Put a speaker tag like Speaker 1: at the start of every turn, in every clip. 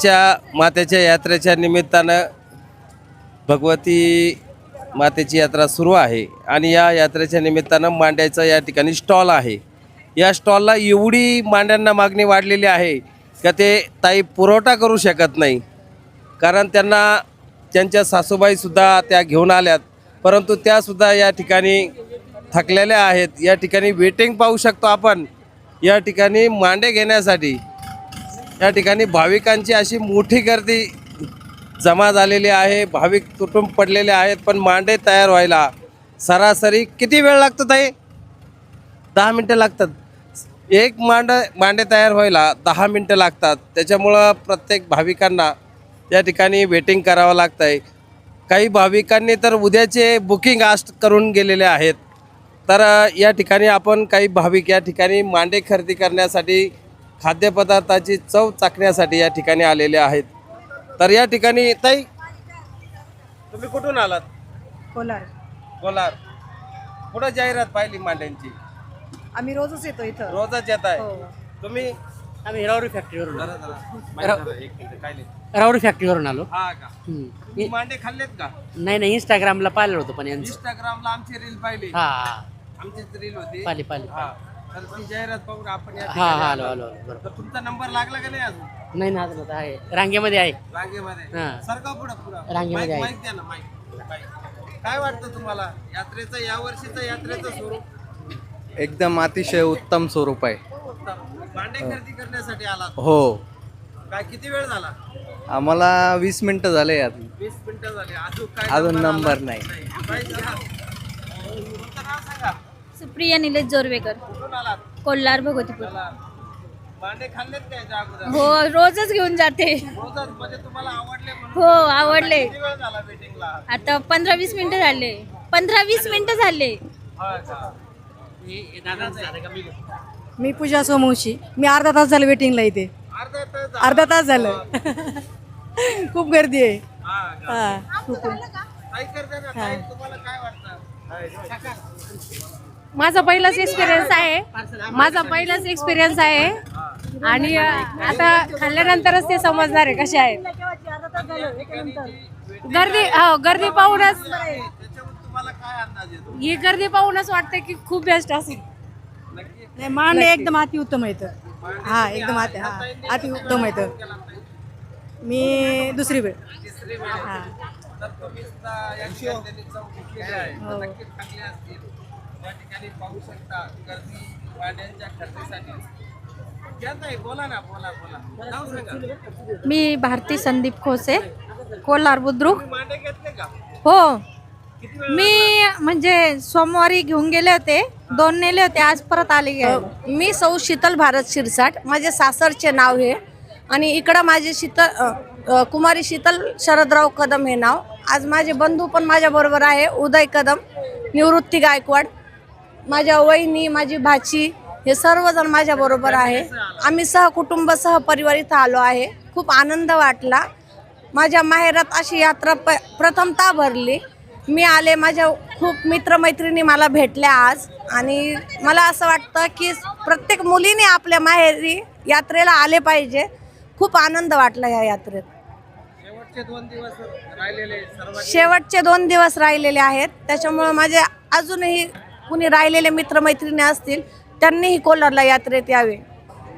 Speaker 1: च्या मातेच्या यात्रेच्या निमित्तानं भगवती मातेची यात्रा सुरू आहे आणि या यात्रेच्या निमित्तानं मांड्याचा या ठिकाणी स्टॉल आहे. या स्टॉलला एवढी मांड्यांना मागणी वाढलेली आहे का ते ताई पुरवठा करू शकत नाही. कारण त्यांना त्यांच्या सासूबाईसुद्धा त्या घेऊन आल्यात. परंतु त्यासुद्धा या ठिकाणी थकलेल्या आहेत. या ठिकाणी वेटिंग पाहू शकतो आपण. या ठिकाणी मांडे घेण्यासाठी. या ठिकाणी भाविकांची अशी मोठी गर्दी जमा झालेली आहे. भाविक तुटून पडलेले आहेत पण मांडे तयार व्हायला सरासरी किती वेळ लागतो ताई? दहा मिनटं लागतात. एक मांड मांडे तयार व्हायला दहा मिनटं लागतात. त्याच्यामुळं प्रत्येक भाविकांना या ठिकाणी वेटिंग करावं लागतं आहे काही भाविकांनी तर उद्याचे बुकिंग आस्ट करून गेलेले आहेत. तर या ठिकाणी आपण काही भाविक या ठिकाणी मांडे खरेदी करण्यासाठी खाद्यपदार्थाची चव चाकण्यासाठी या ठिकाणी आलेले आहेत. तर या ठिकाणी ताई तुम्ही कुठून आलात?
Speaker 2: कोलार.
Speaker 1: कोलार. कुठं जाहिरात पाहिली मांड्यांची?
Speaker 2: आम्ही रोजच येतो इथं.
Speaker 1: रोजच येत आहे.
Speaker 2: हो.
Speaker 1: तुम्ही?
Speaker 3: आम्ही रावरी फॅक्टरीवरून
Speaker 1: जरा जरा. माहिती जरा, एक मिनिट, काय नाही.
Speaker 3: रावरी फॅक्टरीवरून आलो.
Speaker 1: हा का?
Speaker 3: हम्म.
Speaker 1: तुम्ही मांडे खाल्लेत का?
Speaker 3: नाही नाही इंस्टाग्रामला पाहिलं होतं पण यांचं.
Speaker 1: इंस्टाग्रामला आमची रील पाहिली.
Speaker 3: हा.
Speaker 1: आमचीच रील होती.
Speaker 3: पाहिली पाहिली
Speaker 1: हा. तर ती जाहिरात पाहून आपण या
Speaker 3: हा
Speaker 1: ठिकाणी
Speaker 3: हा
Speaker 1: आलो.
Speaker 3: आलो आलो. आलो बरोबर.
Speaker 1: तर तुमचा नंबर लागला का नाही अजून?
Speaker 3: नाही ना अजून आता आहे. रांगेमध्ये आहे.
Speaker 1: रांगेमध्ये.
Speaker 3: हा.
Speaker 1: सरका पुढं पुढं?
Speaker 3: रांगेमध्ये आहे.
Speaker 1: माईक द्या ना माईक. माईक. काय वाटतं तुम्हाला? यात्रेचं या वर्षीचं यात्रेचं स्वरूप?
Speaker 4: एकदम अतिशय उत्तम स्वरूप आहे.
Speaker 1: उत्तम. मांडे खरेदी करण्यासाठी आलात
Speaker 4: हो.
Speaker 1: काय किती वेळ झाला?
Speaker 4: आम्हाला वीस मिनिटं झाले यात.
Speaker 1: वीस मिनिटं झाली. अजून काय
Speaker 4: अजून
Speaker 1: आला?
Speaker 4: नंबर नाही.
Speaker 1: काय घ्या. तुमचं नाव सांगा.
Speaker 5: सुप्रिया निलेश जोरवेकर.
Speaker 1: कुठून आलात
Speaker 5: कोल्हार भगवतीपूर.
Speaker 1: खाल्लेत याच्या अगोदर?
Speaker 5: हो रोजच घेऊन जाते.
Speaker 1: रोजच? म्हणजे तुम्हाला आवडले म्हणून?
Speaker 5: हो आवडले.
Speaker 1: किती वेळ झाला वेटिंगला
Speaker 5: आता पंधरा वीस मिनिटं झाले. पंधरा वीस मिनिटं झाले.
Speaker 1: हा
Speaker 2: मी पूजा सोमवशी. मी अर्धा तास झालं वेटिंगला इथे.
Speaker 1: अर्धा तास झाला.
Speaker 2: अर्धा तास झालं. खूप गर्दी आहे.
Speaker 1: हा का?
Speaker 2: हा खूप.
Speaker 1: ताई करते ना ताई तुम्हाला काय वाटतं?
Speaker 6: माझा पहिलाच एक्सपिरियन्स आहे. माझा पहिलाच एक्सपिरियन्स आहे. आणि आता खाल्ल्यानंतरच ते समजणार आहे कसे आहे गर्दी हो गर्दी पाहूनच
Speaker 1: त्याच्यावर तुम्हाला काय अंदाज येतो
Speaker 6: ही गर्दी पाहूनच वाटतं की खूप बेस्ट असेल.
Speaker 2: मांडे एकदम अति उत्तम आहेत हा एकदम अति हा अति उत्तम आहेत मी दुसरी वेळ. हा.
Speaker 1: या ठिकाणी पाहू शकता गर्दी बोला ना बोला बोला. नाव सांगा.
Speaker 6: मी भारती संदीप खोसे कोल्हार बुद्रुक. हो. मी म्हणजे सोमवारी घेऊन गेले होते दोन नेले होते आज परत आले घ्यायला.
Speaker 7: मी सौ शीतल भारत शिरसाट माझे सासरचे नाव हे. आणि इकडं माझे शीतल कुमारी शीतल शरदराव कदम हे नाव. आज माझे बंधू पण माझ्याबरोबर आहे उदय कदम निवृत्ती गायकवाड. माझ्या वहिनी माझी भाची हे सर्वजण माझ्याबरोबर आहे. आम्ही सहकुटुंब सहपरिवार इथं आलो आहे. खूप आनंद वाटला. माझ्या माहेरात अशी यात्रा प प्रथमतः भरली. मी आले माझ्या खूप मित्रमैत्रिणी मला भेटल्या आज. आणि मला असं वाटतं की प्रत्येक मुलीने आपल्या माहेरी यात्रेला आले पाहिजे. खूप आनंद वाटला या यात्रेत.
Speaker 1: शेवटचे दोन दिवस राहिलेले
Speaker 7: शेवटचे दोन दिवस राहिलेले आहेत. त्याच्यामुळं माझे अजूनही कुणी राहिलेले मित्रमैत्रिणी असतील त्यांनीही कोल्हारला यात्रेत यावे.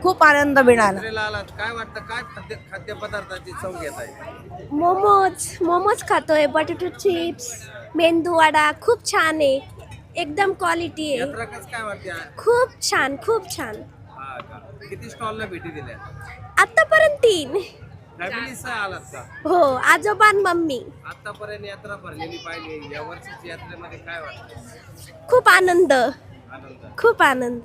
Speaker 7: खूप आनंद मिळाला.
Speaker 1: यात्रेला आलात. काय वाटतं काय खाद्य खाद्यपदार्थाची चव घेत आहे?
Speaker 8: मोमोज मोमोज खातोय बटाटो चिप्स मेंदू वडा खूप छान आहे. एकदम क्वालिटी आहे.
Speaker 1: यात्रा कसं काय वाटते?
Speaker 8: खूप छान खूप छान.
Speaker 1: हा का? किती स्टॉलला भेटी दिल्या?
Speaker 8: आतापर्यंत तीन.
Speaker 1: आलात का?
Speaker 8: हो आजोबा आणि मम्मी.
Speaker 1: आतापर्यंत यात्रा भरलेली पाहिली. या वर्षीची यात्रेमध्ये काय वाटतं?
Speaker 8: खूप आनंद.
Speaker 1: आनंद.
Speaker 8: खूप आनंद.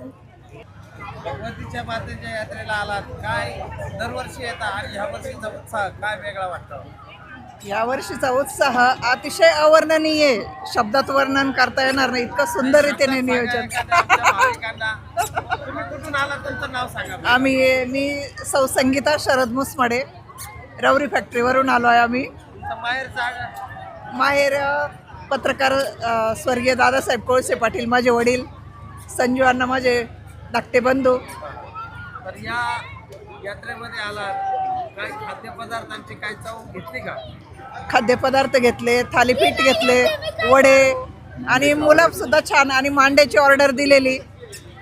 Speaker 1: भगवतीच्या मातेच्या यात्रेला आलात. काय दरवर्षी येतात आणि ह्या वर्षीचा उत्साह काय वेगळा वाटतो?
Speaker 9: या वर्षीचा उत्साह अतिशय अवर्णनीय आहे. शब्दात वर्णन करता येणार नाही. इतकं सुंदर रीतीने नियोजन.
Speaker 1: तुम्ही कुठून तुमचं नाव सांगा.
Speaker 9: आम्ही मी सौ संगीता शरद मुसमडे. रवरी फॅक्टरीवरून आलो आहे आम्ही.
Speaker 1: माहेर
Speaker 9: माहेर पत्रकार अ, स्वर्गीय दादासाहेब कोळसे पाटील माझे वडील संजू अण्णा माझे धाकटे बंधू.
Speaker 1: तर या यात्रेमध्ये आलात.
Speaker 10: काय खाद्यपदार्थांची काय चव घेतली का?
Speaker 9: खाद्यपदार्थ घेतले थालीपीठ घेतले वडे आणि मुलं सुद्धा छान आणि मांड्याची ऑर्डर दिलेली.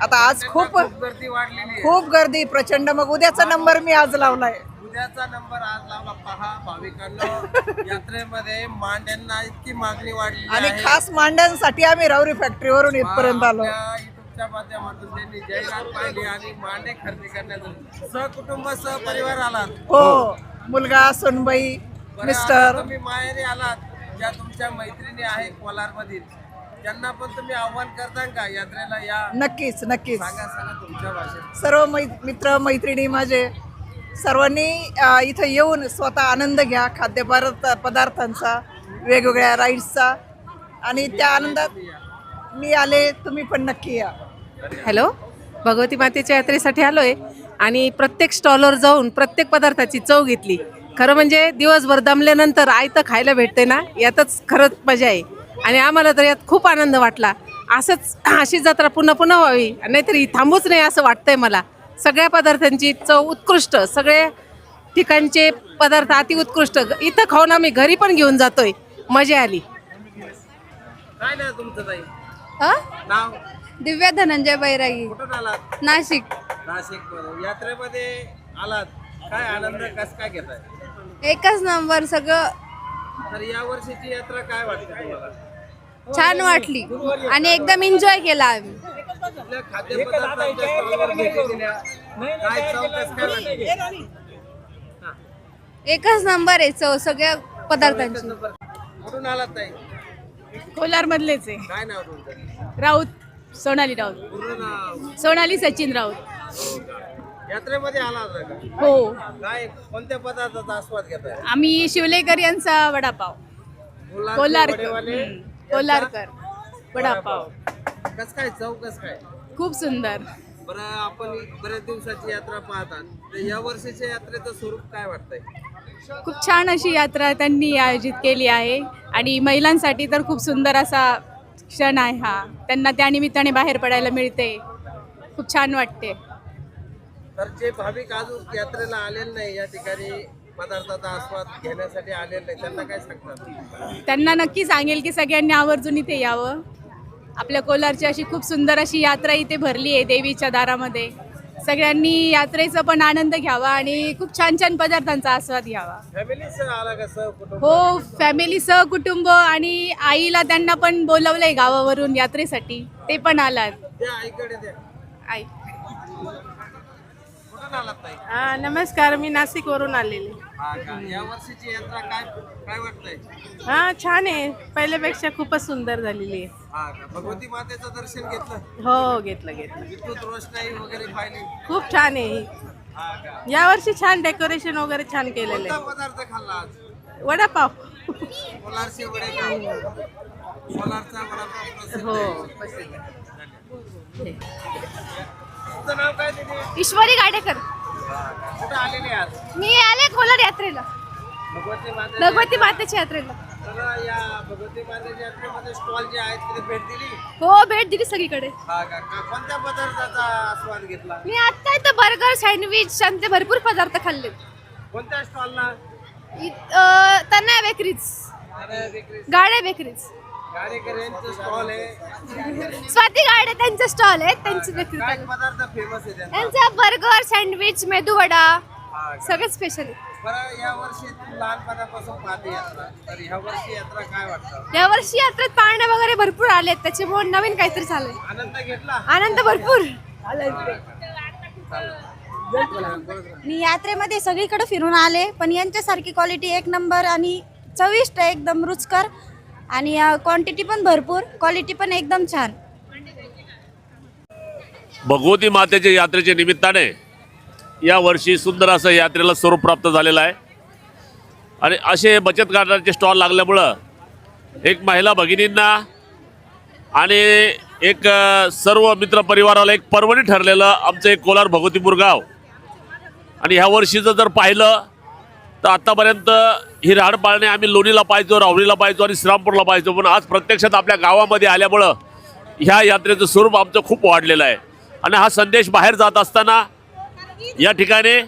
Speaker 9: आता आज खूप
Speaker 10: खूप गर्दी वाढलेली आहे.
Speaker 9: खूप गर्दी प्रचंड. मग उद्याचा नंबर मी आज लावलाय.
Speaker 10: उद्याचा नंबर आज लावला. पहा भाविकांना यात्रेमध्ये मांड्यांना इतकी मागणी वाढली
Speaker 9: आणि खास मांड्यांसाठी आम्ही राऊरी फॅक्टरीवरून इथपर्यंत आलो.
Speaker 10: युट्यूबच्या माध्यमातून त्यांनी जाहिरात पाहिली आणि मांडे खरेदी करण्यात सहकुटुंब सहपरिवार आलात.
Speaker 9: हो मुलगा सोनबाई
Speaker 10: बरं, आता
Speaker 9: मिस्टर
Speaker 10: तुम्ही माहेरी आलात ज्या तुमच्या मैत्रिणी आहे कोलार मधील त्यांना पण तुम्ही आव्हान करता का यात्रेला या?
Speaker 9: नक्कीच नक्कीच.
Speaker 10: सांगा सांगा तुमच्या भाषेत.
Speaker 9: सर्व मै मित्र मैत्रिणी माझे सर्वांनी इथं येऊन स्वतः आनंद घ्या. खाद्यपदार्थ पदार्थांचा वेगवेगळ्या राईड्सचा आणि त्या आनंदात मी आले तुम्ही पण नक्की या.
Speaker 4: हॅलो? भगवती मातेच्या यात्रेसाठी आलोय. आणि प्रत्येक स्टॉलवर जाऊन प्रत्येक पदार्थाची चव घेतली. खरं म्हणजे दिवसभर दमल्यानंतर आयतं खायला भेटते ना यातच खरंच मजा आहे. आणि आम्हाला तर यात खूप आनंद वाटला. असंच अशी जत्रा पुन्हा पुन्हा व्हावी. नाहीतरी थांबूच नाही असं वाटतंय मला. सगळ्या पदार्थांची चव उत्कृष्ट सगळे ठिकाणचे पदार्थ अति उत्कृष्ट. इथं खाऊन आम्ही घरी पण घेऊन जातोय. मजा आली.
Speaker 10: काय ना तुमचं ताई? नाव?
Speaker 11: दिव्या धनंजय बैरागी.
Speaker 10: कुठून आलात?
Speaker 11: नाशिक.
Speaker 10: नाशिक यात्रेमध्ये आलात. काय आनंद कस काय घेताय?
Speaker 11: एकच नंबर सगळं
Speaker 10: तर या वर्षीची यात्रा काय वाटते तुम्हाला?
Speaker 11: छान वाटली. आणि एकदम एन्जॉय केला आम्ही. एकच नंबर आहे चव सगळ्या पदार्थांची.
Speaker 10: कुठून आलात ताई?
Speaker 2: कोलार मधलेच आहे.
Speaker 10: काय नाव तुमचं?
Speaker 2: राऊत सोनाली राऊत.
Speaker 10: पूर्ण नाव?
Speaker 2: सोनाली सचिन राऊत.
Speaker 10: हो का? यात्रेमध्ये आला होता का?
Speaker 2: हो.
Speaker 10: काय कोणत्या पदार्थाचा आस्वाद घेताय?
Speaker 2: आम्ही शिवलेकर यांचा वडापाव.
Speaker 10: वडेवाले?
Speaker 2: हम्म. कोलारकर. वडापाव.
Speaker 10: कस काय चव कस काय?
Speaker 2: खूप सुंदर.
Speaker 10: बरं आपण बऱ्याच दिवसाची यात्रा पाहतात. तर या वर्षीच्या यात्रेचं स्वरूप काय वाटतंय?
Speaker 2: खूप छान अशी यात्रा त्यांनी आयोजित केली आहे. आणि महिलांसाठी तर खूप सुंदर असा क्षण आहे हा. त्यांना त्या निमित्ताने बाहेर पडायला मिळते. खूप छान वाटते.
Speaker 10: तर जे भाविक अजून यात्रेला आलेले नाही या ठिकाणी पदार्थाचा आस्वाद घेण्यासाठी आलेले त्यांना काय सांगतात?
Speaker 2: त्यांना नक्की सांगेल की सगळ्यांनी आवर्जून इथे यावं. आपल्या कोलारची अशी खूप सुंदर अशी यात्रा इथे भरली आहे देवीच्या दारामध्ये. सगळ्यांनी यात्रेचा पण आनंद घ्यावा आणि खूप छान छान पदार्थांचा आस्वाद घ्यावा.
Speaker 10: फॅमिलीसह आला का सह कुटुंब?
Speaker 2: हो फॅमिली सहकुटुंब आणि आईला त्यांना पण बोलवलंय गावावरून यात्रेसाठी. ते पण आलात.
Speaker 10: द्या आईकडे द्या.
Speaker 2: आई.
Speaker 10: कुठून आलात ताई?
Speaker 4: नमस्कार मी नाशिकवरून आलेले.
Speaker 10: हा का? या वर्षीची यात्रा काय काय वाटतंय?
Speaker 4: हा छान आहे. पहिल्यापेक्षा खूपच सुंदर झालेली आहे.
Speaker 10: हा का? भगवती मातेचं दर्शन घेतलं?
Speaker 4: हो घेतलं घेतलं.
Speaker 10: विद्युत रोषणाई वगैरे पाहिली?
Speaker 4: खूप छान आहे
Speaker 10: हा. का?
Speaker 4: यावर्षी छान डेकोरेशन वगैरे छान केलेलं
Speaker 10: कोणता पदार्थ खाल्ला आज?
Speaker 4: आहे वडापाव
Speaker 10: कोलारचे वडे का? कोलारचा वडापाव प्रसिद्ध
Speaker 4: हो
Speaker 10: आहे. तुमचं नाव काय
Speaker 11: ईश्वरी गाडेकर.
Speaker 10: कुठं आलेले आज?
Speaker 11: मी आले कोलार यात्रेला.
Speaker 10: भगवती माते
Speaker 11: भगवती मातेच्या यात्रेला.
Speaker 10: तर या भगवती मातेच्या यात्रेमध्ये स्टॉल जे आहेत तिथे भेट दिली.
Speaker 11: हो भेट दिली सगळीकडे.
Speaker 10: हा का? का- कोणत्या पदार्थाचा आस्वाद घेतला?
Speaker 11: मी आता इथं बर्गर सँडविच आणि ते भरपूर पदार्थ खाल्ले.
Speaker 10: कोणत्या स्टॉलला
Speaker 11: तन्ना बेकरीज
Speaker 10: अरे बेकरी
Speaker 11: गाड्या बेकरीज
Speaker 10: स्टॉल आहे.
Speaker 11: स्वाती गाडे त्यांचा स्टॉल आहे त्यांची बेकरी
Speaker 10: काय पदार्थ फेमस आहे त्यांचा.
Speaker 11: त्यांचा बर्गर सँडविच मेदूवडा
Speaker 10: हा का?
Speaker 11: सगळं स्पेशल
Speaker 10: बरं या वर्षी तू लहानपणापासून पाहते यात्रा. तर ह्या वर्षी यात्रा काय वाटतं?
Speaker 11: या वर्षी यात्रेत पाळणे वगैरे भरपूर आलेत त्याच्यामुळे नवीन काहीतरी झालंय
Speaker 10: आनंद घेतला?
Speaker 11: आनंद भरपूर.
Speaker 12: मी यात्रेमध्ये सगळीकडे फिरून आले पण यांच्यासारखी क्वालिटी एक नंबर आणि चविष्ट एकदम रुचकर आणि क्वांटिटी पण भरपूर क्वालिटी पण एकदम छान.
Speaker 13: भगवती मातेच्या यात्रेच्या निमित्ताने या वर्षी सुंदर असं यात्रेला स्वरूप प्राप्त झालेलं आहे. आणि असे बचत गटाचे स्टॉल लागल्यामुळं एक महिला भगिनींना आणि एक सर्व मित्रपरिवाराला एक पर्वणी ठरलेलं आमचं एक कोलार भगवतीपूर गाव. आणि ह्या वर्षीचं जर पाहिलं तर आत्तापर्यंत ही राहड पाळणे आम्ही लोणीला पाहायचो रावळीला पाहायचो आणि श्रीरामपूरला पाहायचो. पण आज प्रत्यक्षात आपल्या गावामध्ये आल्यामुळं ह्या यात्रेचं स्वरूप आमचं खूप वाढलेलं आहे. आणि हा संदेश बाहेर जात असताना या ठिकाणी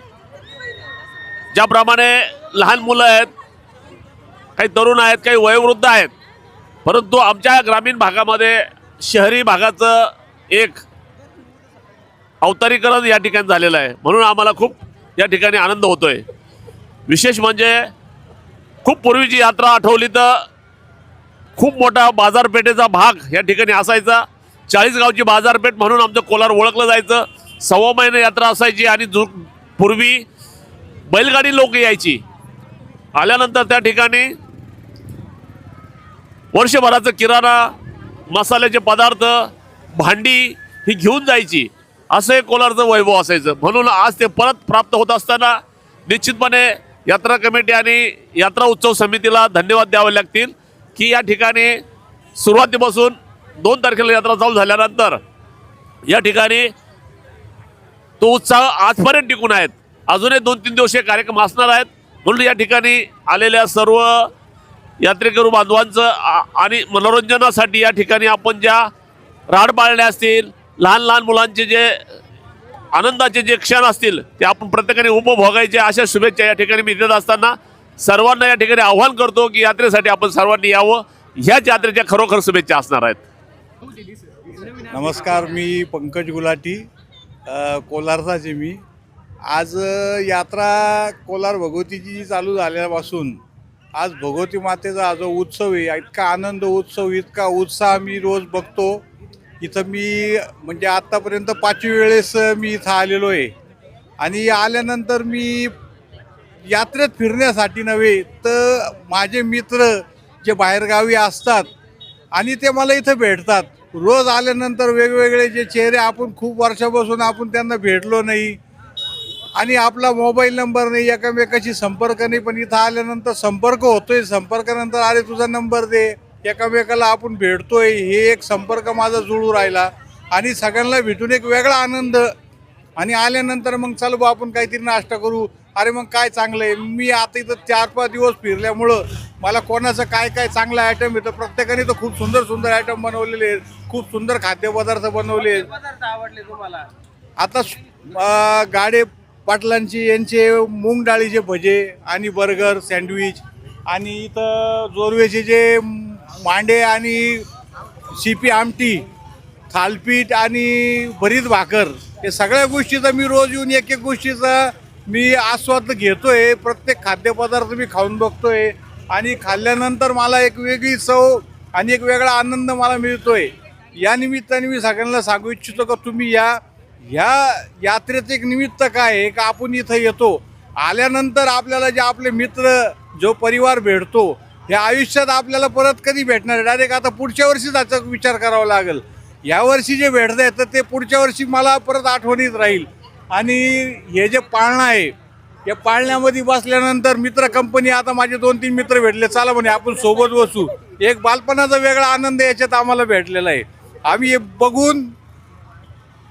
Speaker 13: ज्याप्रमाणे लहान मुलं आहेत काही तरुण आहेत काही वयोवृद्ध आहेत परंतु आमच्या ग्रामीण भागामध्ये शहरी भागाचं एक अवतारीकरण या ठिकाणी झालेलं आहे. म्हणून आम्हाला खूप या ठिकाणी आनंद होतोय. विशेष म्हणजे खूप पूर्वीची यात्रा आठवली तर खूप मोठा बाजारपेठेचा भाग या ठिकाणी असायचा. चाळीस गावची बाजारपेठ म्हणून आमचं कोलार ओळखलं जायचं. सव्वा महिने यात्रा असायची आणि जु पूर्वी बैलगाडी लोक यायची. आल्यानंतर त्या ठिकाणी वर्षभराचं किराणा मसाल्याचे पदार्थ भांडी ही घेऊन जायची. असं हे कोलारचं वैभव असायचं. म्हणून आज ते परत प्राप्त होत असताना निश्चितपणे यात्रा कमिटी आणि यात्रा उत्सव समितीला धन्यवाद द्यावे लागतील की या ठिकाणी सुरुवातीपासून दोन तारखेला यात्रा चालू झाल्यानंतर या ठिकाणी तो उत्साह आजपर्यंत टिकून आहेत. अजूनही दोन तीन दिवसीय कार्यक्रम असणार आहेत. म्हणून या ठिकाणी आलेल्या सर्व यात्रेकरू बांधवांचं आणि मनोरंजनासाठी या ठिकाणी आपण ज्या राड पाळल्या असतील लहान लहान मुलांचे जे आनंदाचे जे क्षण असतील ते आपण प्रत्येकाने उपभोगायचे. अशा शुभेच्छा या ठिकाणी मी देत असताना सर्वांना या ठिकाणी आव्हान करतो की यात्रेसाठी आपण सर्वांनी यावं. ह्याच यात्रेच्या खरोखर शुभेच्छा असणार आहेत.
Speaker 14: नमस्कार मी पंकज गुलाटी कोलारचाचे मी. आज यात्रा कोलार भगवतीची जी चालू झाल्यापासून आज भगवती मातेचा जो उत्सव आहे इतका आनंद उत्सव इतका उत्साह मी रोज बघतो. इथं मी म्हणजे आत्तापर्यंत पाचवी वेळेस मी इथं आलेलो आहे. आणि आल्यानंतर मी यात्रेत फिरण्यासाठी नव्हे तर माझे मित्र जे बाहेरगावी असतात आणि ते मला इथं भेटतात. रोज आल्यानंतर वेगवेगळे जे चेहरे आपण खूप वर्षापासून आपण त्यांना भेटलो नाही. आणि आपला मोबाईल नंबर नाही एकमेकाशी संपर्क नाही पण इथं आल्यानंतर संपर्क होतोय संपर्कानंतर अरे तुझा नंबर दे. एकामेकाला आपण भेटतोय हे एक संपर्क माझा जुळू राहिला. आणि सगळ्यांना भेटून एक वेगळा आनंद. आणि आल्यानंतर मग चल बा आपण काहीतरी नाश्ता करू. अरे मग काय चांगलं आहे मी आता इथं चार पाच दिवस फिरल्यामुळं मला कोणाचं काय काय चांगलं आयटम येतं प्रत्येकाने तर खूप सुंदर सुंदर आयटम बनवलेले आहेत. खूप सुंदर खाद्यपदार्थ बनवले आहेत.
Speaker 1: आवडले तुम्हाला?
Speaker 14: आता गाडे पाटलांची यांचे मूग डाळीचे भजे आणि बर्गर सँडविच आणि इथं जोरवेचे जे मांडे आणि शिपी आमटी थालपीठ आणि भरीत भाकर हे सगळ्या गोष्टीचा मी रोज येऊन एक एक गोष्टीचा मी आस्वाद घेतोय. प्रत्येक खाद्यपदार्थ मी खाऊन बघतोय आणि खाल्ल्यानंतर मला एक वेगळी चव आणि एक वेगळा आनंद मला मिळतोय. या निमित्ताने मी सगळ्यांना सांगू इच्छितो का तुम्ही या ह्या यात्रेचं एक निमित्त काय आहे का आपण इथं येतो? आल्यानंतर आपल्याला जे आपले मित्र जो परिवार भेटतो हे आयुष्यात आपल्याला परत कधी भेटणार डायरेक्ट आता पुढच्या वर्षी त्याचा विचार करावा लागेल. यावर्षी जे भेटत आहे तर ते पुढच्या वर्षी मला परत आठवणीत राहील. आणि हे जे पाळणं आहे या पाळण्यामध्ये बसल्यानंतर मित्र कंपनी आता माझे दोन तीन मित्र भेटले. चला म्हणे आपण सोबत बसू. एक बालपणाचा वेगळा आनंद याच्यात आम्हाला भेटलेला आहे. आम्ही हे बघून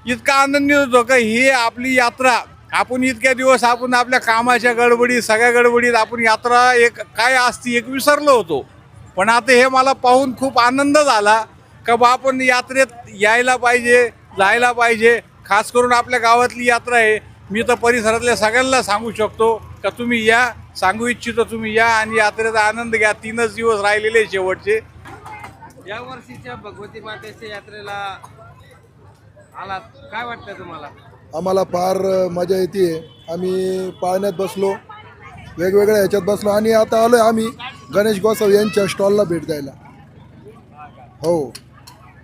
Speaker 14: इतका आनंदी होतो का ही आपली यात्रा आपण इतक्या दिवस आपण आपल्या कामाच्या गडबडीत सगळ्या गडबडीत आपण यात्रा एक काय असती एक विसरलो होतो. पण आता हे मला पाहून खूप आनंद झाला का बा आपण यात्रेत यायला पाहिजे जायला पाहिजे. खास करून आपल्या गावातली यात्रा आहे. मी तर परिसरातल्या सगळ्यांना सांगू शकतो का तुम्ही या सांगू इच्छितो तुम्ही या आणि यात्रेचा आनंद घ्या. तीनच दिवस राहिलेले शेवटचे.
Speaker 1: या वर्षीच्या भगवती मातेच्या यात्रेला आलात. काय वाटतं तुम्हाला?
Speaker 15: आम्हाला फार मजा येते. आम्ही पाळण्यात बसलो. वेगवेगळ्या ह्याच्यात बसलो. आणि आता आलोय आम्ही गणेश गोसाव यांच्या स्टॉलला भेट द्यायला. हो.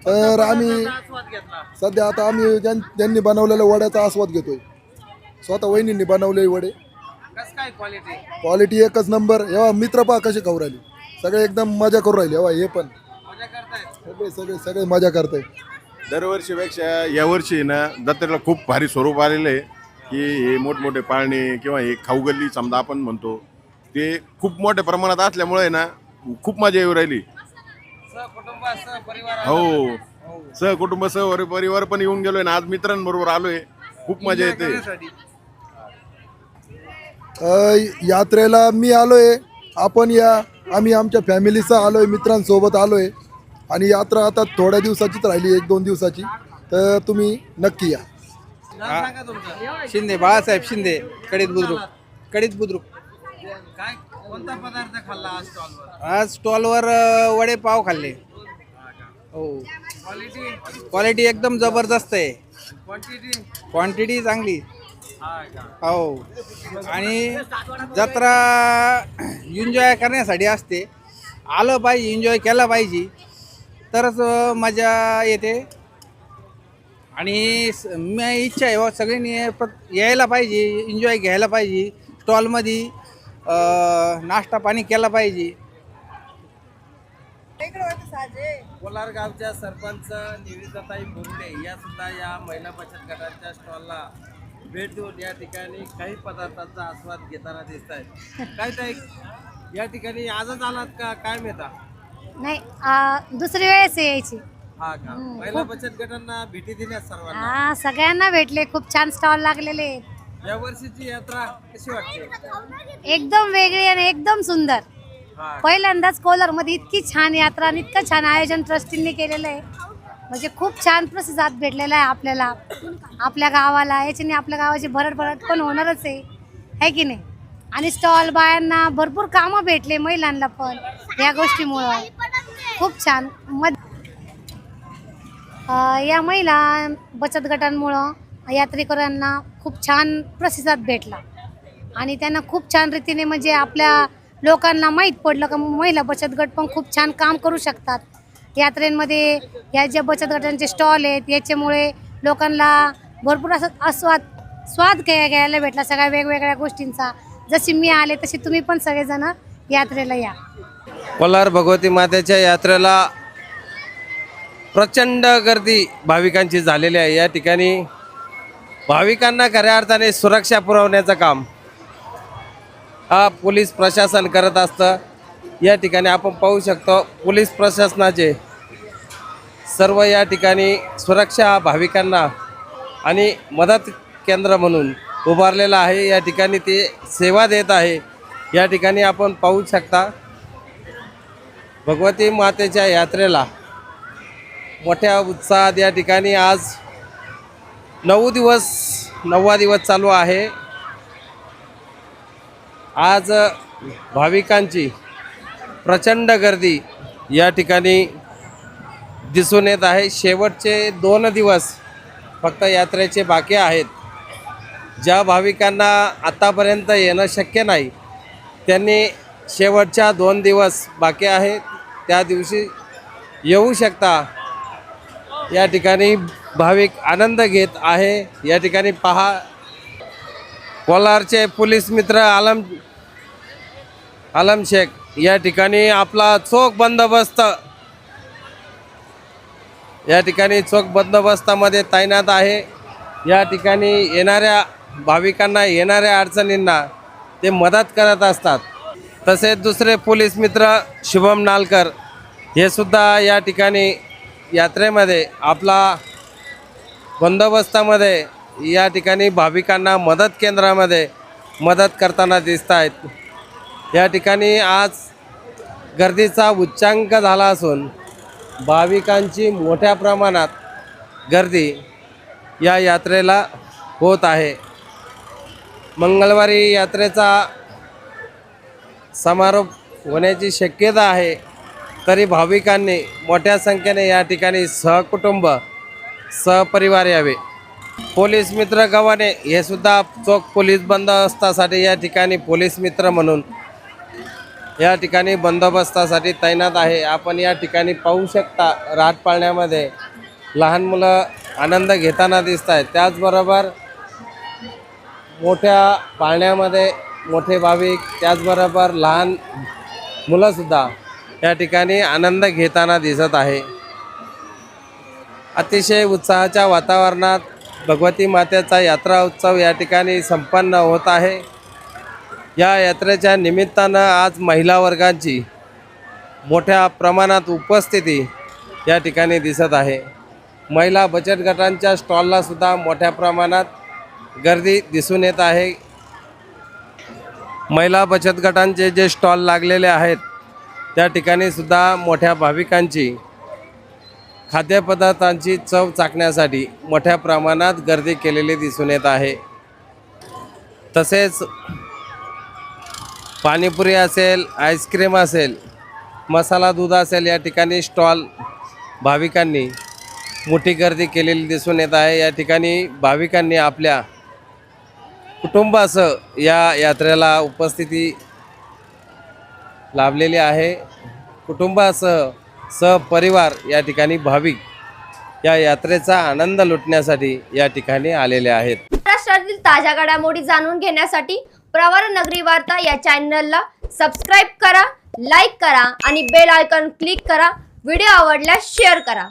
Speaker 15: तर आम्ही सध्या आता आम्ही ज्यां- ज्यांनी बनवलेल्या वड्याचा आस्वाद घेतोय. स्वतः वहिनींनी बनवले वडे.
Speaker 1: क्वालिटी
Speaker 15: एकच नंबर एव्हा मित्र पा कसे खाऊ राहिले. सगळे एकदम मजा करू राहिले. एव्हा हे पण. सगळे सगळे सगळे मजा करताय
Speaker 16: दरवर्षीपेक्षा यावर्षी ना जत्रेला खूप भारी स्वरूप आलेलं आहे की हे मोठमोठे पाळणे किंवा हे खाऊगल्ली समजा आपण म्हणतो ते खूप मोठ्या प्रमाणात असल्यामुळे ना खूप मजा येऊ राहिली. हो सहकुटुंब सह परिवार पण येऊन गेलोय ना आज मित्रांबरोबर आलोय. खूप मजा येते.
Speaker 15: अ, यात्रेला मी आलोय. आपण या आम्ही आमच्या फॅमिलीसह आलोय मित्रांसोबत आलोय. आणि यात्रा आता थोड्या दिवसाचीच राहिली एक दोन दिवसाची. तर तुम्ही नक्की या.
Speaker 4: शिंदे बाळासाहेब शिंदे कडीत बुद्रुक. कडीत बुद्रुक.
Speaker 1: काय कोणता पदार्थ खाल्ला आज स्टॉलवर
Speaker 4: आज स्टॉलवर अ, वडे पाव खाल्ले. हो.
Speaker 1: क्वालिटी
Speaker 4: क्वालिटी एकदम जबरदस्त आहे.
Speaker 1: क्वांटिटी
Speaker 4: क्वांटिटी चांगली.
Speaker 1: हा का?
Speaker 4: हो. आणि जत्रा एन्जॉय करण्यासाठी असते. आलं पाहिजे एन्जॉय केला पाहिजे. तरच मजा येते. आणि स- मी इच्छा आहे बुवा सगळ्यांनी प्र- यायला पाहिजे एन्जॉय घ्यायला पाहिजे स्टॉलमध्ये नाश्ता पाणी केला पाहिजे.
Speaker 1: कोलार गावच्या सरपंच निविदाताई बोगडे या सुद्धा या महिला बचत गटाच्या स्टॉलला भेट देऊन या ठिकाणी काही पदार्थांचा आस्वाद घेताना दिसत आहेत काय ताई या ठिकाणी आजच आलात का? काय मिळता
Speaker 5: नाही दुसरी वेळेस यायची.
Speaker 1: हा का? महिला बचत गटांना भेटी दिल्यात सर्वांना.
Speaker 5: हा सगळ्यांना भेटले खूप छान स्टॉल लागलेले. आहेत
Speaker 1: या वर्षीची यात्रा कशी वाटते?
Speaker 5: एकदम वेगळी आणि एकदम सुंदर.
Speaker 1: हा.
Speaker 5: पहिल्यांदाच कोलारमध्ये इतकी छान यात्रा आणि इतकं छान आयोजन ट्रस्टींनी केलेलं आहे. म्हणजे खूप छान प्रतिसाद भेटलेला आहे आपल्याला आपल्या गावाला. याच्याने आपल्या गावाची भरट भरट पण होणारच आहे. है की नाही? आणि स्टॉल बायांना भरपूर कामं भेटले महिलांना पण या गोष्टीमुळं. खूप छान. मध या महिला बचत गटांमुळं यात्रेकरांना खूप छान प्रतिसाद भेटला. आणि त्यांना खूप छान रीतीने म्हणजे आपल्या लोकांना माहीत पडलं का महिला बचत गट पण खूप छान काम करू शकतात. यात्रेमध्ये या ज्या बचत गटांचे स्टॉल आहेत याच्यामुळे लोकांना भरपूर असं आस्वाद स्वाद घ्या घ्यायला भेटला. सगळ्या वेगवेगळ्या गोष्टींचा. जशी मी आले तशी तुम्ही पण सगळेजण यात्रेला या.
Speaker 1: कोलार भगवती मातेच्या यात्रेला प्रचंड गर्दी भाविकांची झालेली आहे. या ठिकाणी भाविकांना खऱ्या अर्थाने सुरक्षा पुरवण्याचं काम हा पोलीस प्रशासन करत असतं. या ठिकाणी आपण पाहू शकतो पोलीस प्रशासनाचे सर्व या ठिकाणी सुरक्षा भाविकांना आणि मदत केंद्र म्हणून उभारलेलं आहे. या ठिकाणी ते सेवा देत आहे. या ठिकाणी आपण पाहू शकता भगवती मातेच्या यात्रेला मोठ्या उत्साहात या ठिकाणी आज नऊ दिवस नववा दिवस चालू आहे. आज भाविकांची प्रचंड गर्दी या ठिकाणी दिसून येत आहे. शेवटचे दोन दिवस फक्त यात्रेचे बाकी आहेत. ज्या भाविकांना आत्तापर्यंत येणं शक्य नाही त्यांनी शेवटच्या दोन दिवस बाकी आहेत. त्या दिवशी येऊ शकता. या ठिकाणी भाविक आनंद घेत आहे. या ठिकाणी पहा. कोलारचे पोलीस मित्र आलम आलम शेख या ठिकाणी आपला चोख बंदोबस्त. या ठिकाणी चोख बंदोबस्तामध्ये तैनात आहे. या ठिकाणी येणाऱ्या भाविकांना येणाऱ्या अडचणींना ते मदत करत असतात. तसेच दुसरे पोलीस मित्र शुभम नालकर हे सुद्धा या ठिकाणी यात्रेमध्ये आपला बंदोबस्तामध्ये या ठिकाणी भाविकांना मदत केंद्रामध्ये मदत करताना दिसत आहेत. या ठिकाणी आज गर्दीचा उच्चांक झाला असून भाविकांची मोठ्या प्रमाणात गर्दी या यात्रेला होत आहे. मंगळवारी यात्रेचा समारोप होण्याची शक्यता आहे तरी भाविकांनी मोठ्या संख्येने या ठिकाणी सहकुटुंब सहपरिवार यावे. पोलीस मित्र गव्हाणे हे सुद्धा चोख पोलीस बंदोबस्तासाठी या ठिकाणी पोलीस मित्र म्हणून या ठिकाणी बंदोबस्तासाठी तैनात आहे. आपण या ठिकाणी पाहू शकता राट पाळण्यामध्ये लहान मुलं आनंद घेताना दिसत आहेत त्याचबरोबर मोठ्या पाळण्यामध्ये मोठे भाविक त्याचबरोबर लहान मुलंसुद्धा या ठिकाणी आनंद घेताना दिसत आहे. अतिशय उत्साहाच्या वातावरणात भगवती मातेचा यात्रा उत्सव या ठिकाणी संपन्न होत आहे. या यात्रेच्या निमित्तानं आज महिला वर्गांची मोठ्या प्रमाणात उपस्थिती या ठिकाणी दिसत आहे. महिला बचत गटांच्या स्टॉलला सुद्धा मोठ्या प्रमाणात गर्दी दिसून येत आहे. महिला बचत गटांचे जे स्टॉल लागलेले आहेत त्या ठिकाणी सुद्धा मोठ्या भाविकांची खाद्यपदार्थांची चव चाकण्यासाठी मोठ्या प्रमाणात गर्दी केलेली दिसून येत आहे. तसेच पाणीपुरी असेल आईस्क्रीम असेल मसाला दूध असेल या ठिकाणी स्टॉल भाविकांनी मोठी गर्दी केलेली दिसून येत आहे. या ठिकाणी भाविकांनी आपल्या कुटुंबासह या यात्रेला उपस्थिती लाभलेली आहे. कुटुंबासह सहपरिवार या ठिकाणी भाविक या यात्रेचा आनंद लुटण्यासाठी या ठिकाणी आलेले आहेत.
Speaker 10: महाराष्ट्रातील ताज्या घडामोडी जाणून घेण्यासाठी प्रवार नगरी वार्ता या चॅनलला सबस्क्राईब करा लाईक करा आणि बेल आयकॉन क्लिक करा. व्हिडिओ आवडल्यास शेअर करा.